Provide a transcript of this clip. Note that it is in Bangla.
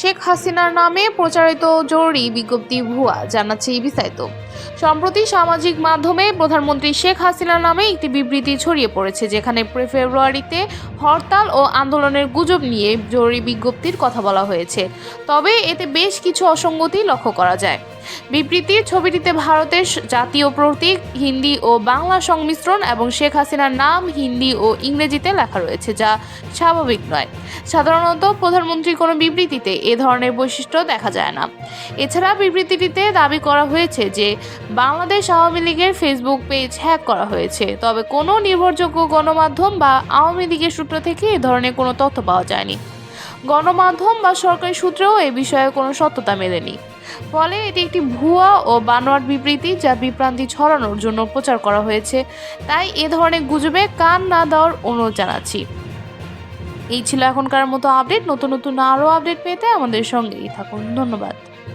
শেখ হাসিনার নামে প্রচারিত জরুরি বিজ্ঞপ্তি ভুয়া, জানাচ্ছে বিস্তারিত। সম্প্রতি সামাজিক মাধ্যমে প্রধানমন্ত্রী শেখ হাসিনার নামে একটি বিবৃতি ছড়িয়ে পড়েছে, যেখানে ফেব্রুয়ারিতে হরতাল ও আন্দোলনের গুজব নিয়ে জরুরি বিজ্ঞপ্তির কথা বলা হয়েছে। তবে এতে বেশ কিছু অসঙ্গতি লক্ষ্য করা যায়। বিবৃতির ছবিটিতে ভারতের জাতীয় প্রতীক হিন্দি ও বাংলা সংমিশ্রণ এবং শেখ হাসিনার নাম হিন্দি ও ইংরেজিতে লেখা রয়েছে, যা স্বাভাবিক নয়। সাধারণত প্রধানমন্ত্রীর কোনো বিবৃতিতে এ ধরনের বৈশিষ্ট্য দেখা যায় না। এছাড়া বিবৃতিটিতে দাবি করা হয়েছে যে, বাংলাদেশ আওয়ামী লীগের ফেসবুক পেজ হ্যাক করা হয়েছে। তবে কোনো নির্ভরযোগ্য গণমাধ্যম বা আওয়ামী লীগের সূত্র থেকে এ ধরনের কোনো তথ্য পাওয়া যায়নি। গণমাধ্যম বা সরকারি সূত্রেও এ বিষয়ে কোনো সত্যতা মেলেনি। ফলে এটি একটি ভুয়া ও বানোয়াট বিবৃতি যা বিভ্রান্তি ছড়ানোর জন্য প্রচার করা হয়েছে। তাই এ ধরনের গুজবে কান না দেওয়ার অনুরোধ জানাচ্ছি। এই ছিল এখনকার মতো আপডেট। নতুন নতুন আরও আপডেট পেতে আমাদের সঙ্গেই থাকুন। ধন্যবাদ।